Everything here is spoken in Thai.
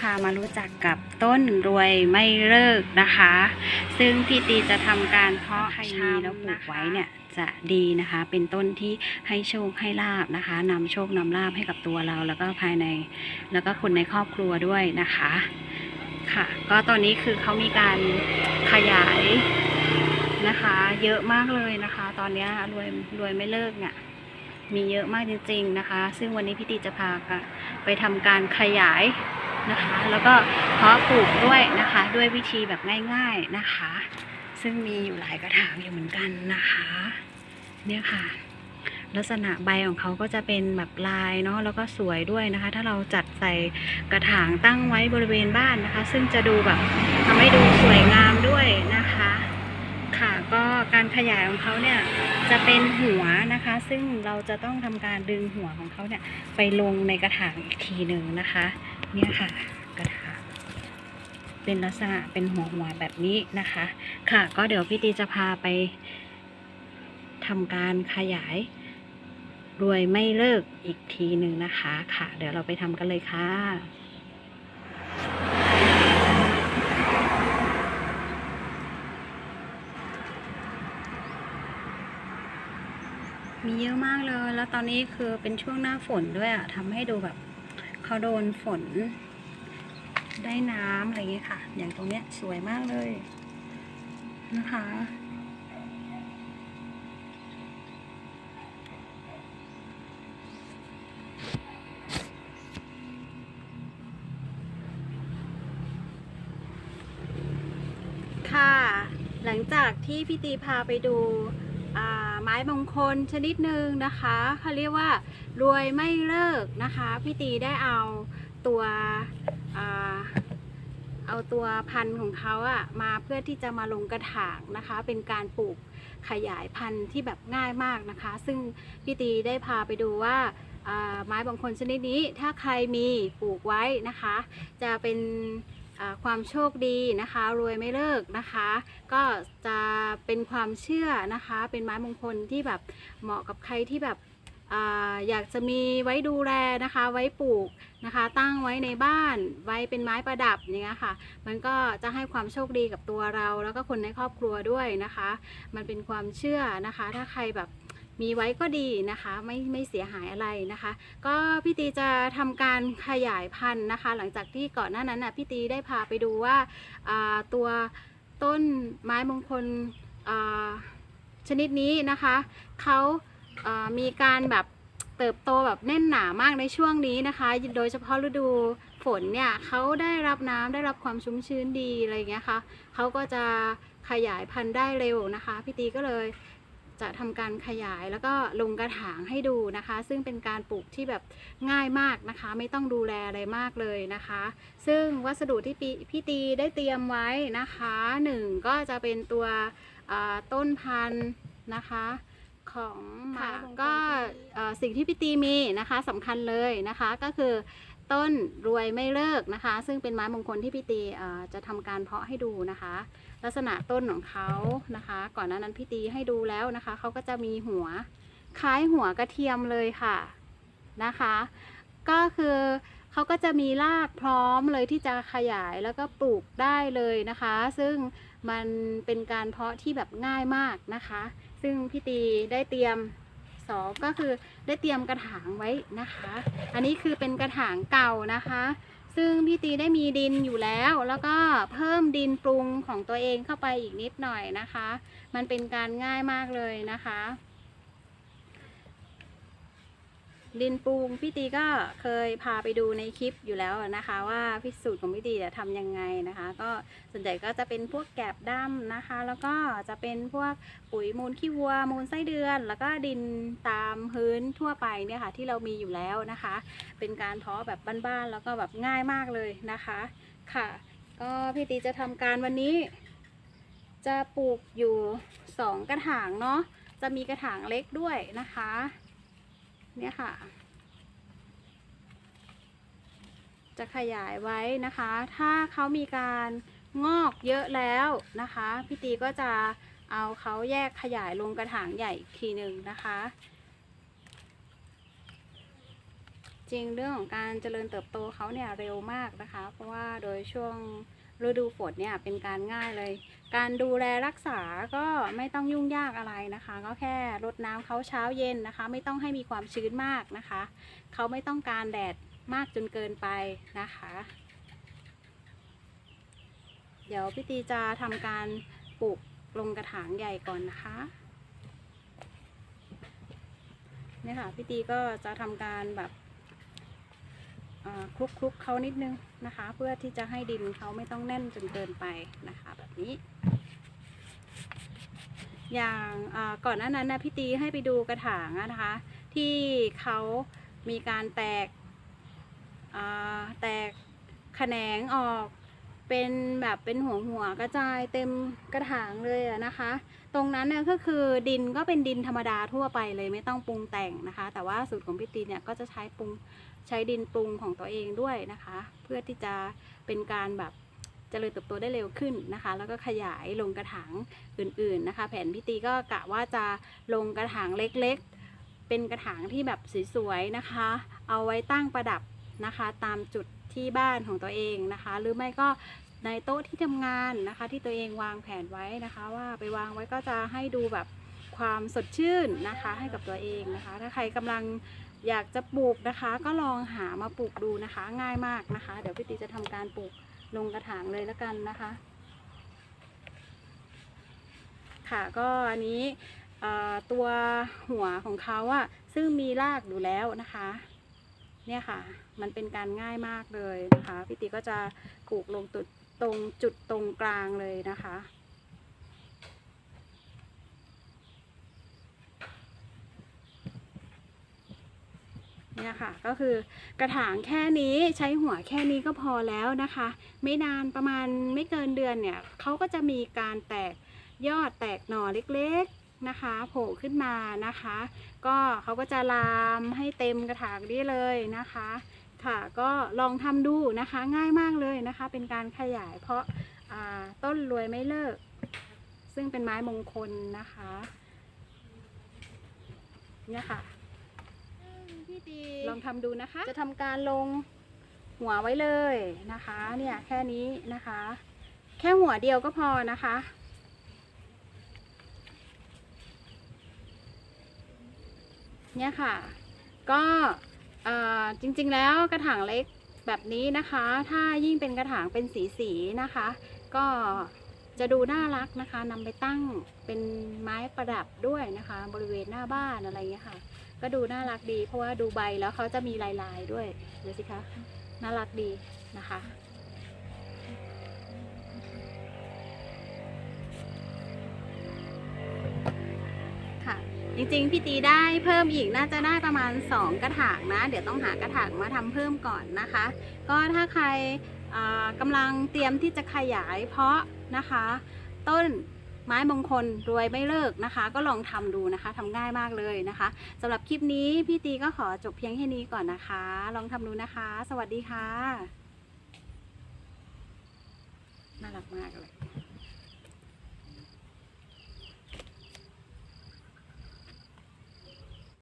พามารู้จักกับต้นรวยไม่เลิกนะคะ ซึ่งพี่ตีจะทำการเพาะชามแล้วปลูกไว้เนี่ยจะดีนะคะ เป็นต้นที่ให้โชคให้ลาบนะคะนำโชคนำลาบให้กับตัวเรา แล้วก็ภายใน แล้วก็คนในครอบครัวด้วยนะคะค่ะ ก็ตอนนี้คือเขามีการขยายนะคะ เยอะมากเลยนะคะ ตอนนี้รวยรวยไม่เลิกเนี่ยมีเยอะมากจริง ๆนะคะ ซึ่งวันนี้พี่ตีจะพาไปทำการขยาย นะคะ แล้วก็เพาะปลูกด้วยนะคะ ด้วยวิธีแบบง่ายๆนะคะ ซึ่งมีอยู่หลายกระถางอยู่เหมือนกันนะคะ เนี่ยค่ะ ลักษณะใบของเขาก็จะเป็นแบบลายเนาะแล้วก็สวยด้วยนะคะ ถ้าเราจัดใส่กระถางตั้งไว้บริเวณบ้านนะคะ ซึ่งจะดูแบบทำให้ดูสวยงามด้วยนะคะ ค่ะก็การขยายของเขาเนี่ยจะเป็นหัวนะคะ ซึ่งเราจะต้องทำการดึงหัวของเขาเนี่ยไปลงในกระถางอีกทีหนึ่งนะคะ เนี่ยค่ะกระถางเป็นลักษณะเป็นหัวหัวแบบนี้นะคะ ค่ะก็เดี๋ยวพี่ตีจะพาไปทำการขยายรวยไม่เลิกอีกทีหนึ่งนะคะ ค่ะ เดี๋ยวเราไปทำกันเลยค่ะมีเยอะมากเลย แล้วตอนนี้คือเป็นช่วงหน้าฝนด้วยอะทำให้ดูแบบ เขาโดนฝน ได้น้ำอะไรอย่างเงี้ยค่ะ อย่างตรงเนี้ยสวยมากเลยนะคะ ค่ะ หลังจากที่พี่ตีพาไปดูอ่า ไม้มงคลชนิดหนึ่งนะคะเขาเรียกว่ารวยไม่เลิกนะคะพี่ตีได้เอาตัวอเอาตัวพันธุ์ของเขาอะมาเพื่อที่จะมาลงกระถางนะคะ เป็นการปลูกขยายพันธุ์ที่แบบง่ายมากนะคะ ซึ่งพี่ตีได้พาไปดูว่าไม้บางคนชนิดนี้ถ้าใครมีปลูกไว้นะคะ จะเป็น ความโชคดีนะคะ รวยไม่เลิกนะคะ ก็จะเป็นความเชื่อนะคะ เป็นไม้มงคลที่แบบเหมาะกับใครที่แบบอยากจะมีไว้ดูแลนะคะ ไว้ปลูกนะคะ ตั้งไว้ในบ้าน ไว้เป็นไม้ประดับอย่างเงี้ยค่ะ มันก็จะให้ความโชคดีกับตัวเรา แล้วก็คนในครอบครัวด้วยนะคะ มันเป็นความเชื่อนะคะ ถ้าใครแบบ มีไว้ก็ดีนะคะไม่ไม่เสียหายอะไรนะคะ ก็พี่ตีจะทำการขยายพันธุ์นะคะ หลังจากที่ก่อนหน้านั้นน่ะพี่ตีได้พาไปดูว่าตัวต้นไม้มงคลชนิดนี้นะคะเขาามีการแบบเติบโตแบบแน่นหนามากในช่วงนี้นะคะ โดยเฉพาะฤดูฝนเนี่ยเขาได้รับน้ำได้รับความชุ่มชื้นดีอะไรเงี้ยค่ะเขาก็จะขยายพันธุ์ได้เร็วนะคะพี่ตีก็เลย จะทำการขยายแล้วก็ลงกระถางให้ดูนะคะ ซึ่งเป็นการปลูกที่แบบง่ายมากนะคะ ไม่ต้องดูแลอะไรมากเลยนะคะ ซึ่งวัสดุที่ปีพี่ตีได้เตรียมไว้นะคะหนึ่งก็จะเป็นตัวอ่าต้นพันธุ์นะคะของหมาก็เอ่อสิ่งที่พี่ตีมีนะคะสำคัญเลยนะคะก็คือ ต้นรวยไม่เลิกนะคะ ซึ่งเป็นไม้มงคลที่พี่ตีจะทำการเพาะให้ดูนะคะ ลักษณะต้นของเขานะคะ ก่อนหน้านั้นพี่ตีให้ดูแล้วนะคะเขาก็จะมีหัวคล้ายหัวกระเทียมเลยค่ะนะคะ ก็คือเขาก็จะมีรากพร้อมเลยที่จะขยายแล้วก็ปลูกได้เลยนะคะ ซึ่งมันเป็นการเพาะที่แบบง่ายมากนะคะ ซึ่งพี่ตีได้เตรียม สองก็คือได้เตรียมกระถางไว้นะคะ อันนี้คือเป็นกระถางเก่านะคะ ซึ่งพี่ตีได้มีดินอยู่แล้ว แล้วก็เพิ่มดินปรุงของตัวเองเข้าไปอีกนิดหน่อยนะคะ มันเป็นการง่ายมากเลยนะคะ ดินปรุงพี่ตีก็เคยพาไปดูในคลิปอยู่แล้วนะคะ ว่าพิสูจน์ของพี่ตีจะทำยังไงนะคะ ก็ส่วนใหญ่ก็จะเป็นพวกแกบดำนะคะ แล้วก็จะเป็นพวกปุ๋ยมูลขี้วัว มูลไส้เดือน แล้วก็ดินตามพื้นทั่วไปเนี่ยค่ะที่เรามีอยู่แล้วนะคะ เป็นการเพาะแบบบ้านๆแล้วก็แบบง่ายมากเลยนะคะค่ะ ก็พี่ตีจะทำการวันนี้ จะปลูกอยู่สองกระถางเนาะจะมีกระถางเล็กด้วยนะคะ เนี่ยค่ะ จะขยายไว้นะคะ ถ้าเขามีการงอกเยอะแล้วนะคะพี่ตีก็จะเอาเขาแยกขยายลงกระถางใหญ่อีกทีหนึ่งนะคะ จริงเรื่องของการเจริญเติบโตเขาเนี่ยเร็วมากนะคะ เพราะว่าโดยช่วง ฤดูฝนเนี่ยเป็นการง่ายเลย การดูแลรักษาก็ไม่ต้องยุ่งยากอะไรนะคะ ก็แค่รดน้ำเขาเช้าเย็นนะคะ ไม่ต้องให้มีความชื้นมากนะคะเขาไม่ต้องการแดดมากจนเกินไปนะคะ เดี๋ยวพี่ตีจะทำการปลูกลงกระถางใหญ่ก่อนนะคะเนี่ยค่ะพี่ตีก็จะทำการแบบ คลุกคลุกเขานิดนึงนะคะ เพื่อที่จะให้ดินเขาไม่ต้องแน่นจนเกินไปนะคะ แบบนี้ อย่างก่อนหน้านั้นนะพี่ตีให้ไปดูกระถางนะคะ ที่เขามีการแตกแตกแขนงออกเป็นแบบเป็นหัวหัวกระจายเต็มกระถางเลยนะคะ ตรงนั้นเนี่ยก็คือดินก็เป็นดินธรรมดาทั่วไปเลยไม่ต้องปรุงแต่งนะคะ แต่ว่าสูตรของพี่ตีเนี่ยก็จะใช้ปรุงใช้ดินปรุงของตัวเองด้วยนะคะ เพื่อที่จะเป็นการแบบเจริญเติบโตได้เร็วขึ้นนะคะ แล้วก็ขยายลงกระถางอื่นๆนะคะ แผนพี่ตีก็กะว่าจะลงกระถางเล็กๆ เป็นกระถางที่แบบสวยๆนะคะ เอาไว้ตั้งประดับนะคะ ตามจุดที่บ้านของตัวเองนะคะ หรือไม่ก็ ในโต๊ะที่ทำงานนะคะ ที่ตัวเองวางแผนไว้นะคะ ว่าไปวางไว้ก็จะให้ดูแบบความสดชื่นนะคะ ให้กับตัวเองนะคะ ถ้าใครกำลังอยากจะปลูกนะคะ ก็ลองหามาปลูกดูนะคะ ง่ายมากนะคะ เดี๋ยวพี่ตีจะทำการปลูกลงกระถางเลยแล้วกันนะคะ ค่ะก็อันนี้ตัวหัวของเขาอะซึ่งมีรากอยู่แล้วนะคะ เนี่ยค่ะ มันเป็นการง่ายมากเลยนะคะพี่ติก็จะปลูกลงตุดตรงจุดตรงกลางเลยนะคะ เนี่ยค่ะก็คือกระถางแค่นี้ใช้หัวแค่นี้ก็พอแล้วนะคะ ไม่นานประมาณไม่เกินเดือนเนี่ยเขาก็จะมีการแตกยอดแตกหน่อเล็กๆนะคะโผล่ขึ้นมานะคะ ก็เขาก็จะลามให้เต็มกระถางนี้เลยนะคะ ค่ะก็ลองทำดูนะคะง่ายมากเลยนะคะ เป็นการขยายเพราะอ่าต้นรวยไม่เลิก ซึ่งเป็นไม้มงคลนะคะเนี่ยค่ะพี่ดีลองทำดูนะคะ จะทำการลงหัวไว้เลยนะคะ เนี่ยแค่นี้นะคะ แค่หัวเดียวก็พอนะคะเนี่ยค่ะ ก็เอ่อ จริงๆแล้วกระถางเล็กแบบนี้นะคะ ถ้ายิ่งเป็นกระถางเป็นสีสีๆนะคะ ก็จะดูน่ารักนะคะนำไปตั้งเป็นไม้ประดับด้วยนะคะ บริเวณหน้าบ้านอะไรเงี้ยค่ะ ก็ดูน่ารักดี เพราะว่าดูใบแล้วเขาจะมีลายๆด้วยดูสิคะน่ารักดีนะคะ จริงๆ พี่ตีได้เพิ่มอีกน่าจะได้ประมาณ 2 กระถางนะ เดี๋ยวต้องหากระถางมาทำเพิ่มก่อนนะคะ ก็ถ้าใครอ่ากำลังเตรียมที่จะขยายเพาะนะคะ ต้นไม้มงคลรวยไม่เลิกนะคะ ก็ลองทำดูนะคะทำง่ายมากเลยนะคะสำหรับคลิปนี้พี่ตีก็ขอจบเพียงแค่นี้ก่อนนะคะ ลองทำดูนะคะ สวัสดีค่ะ น่ารักมากเลย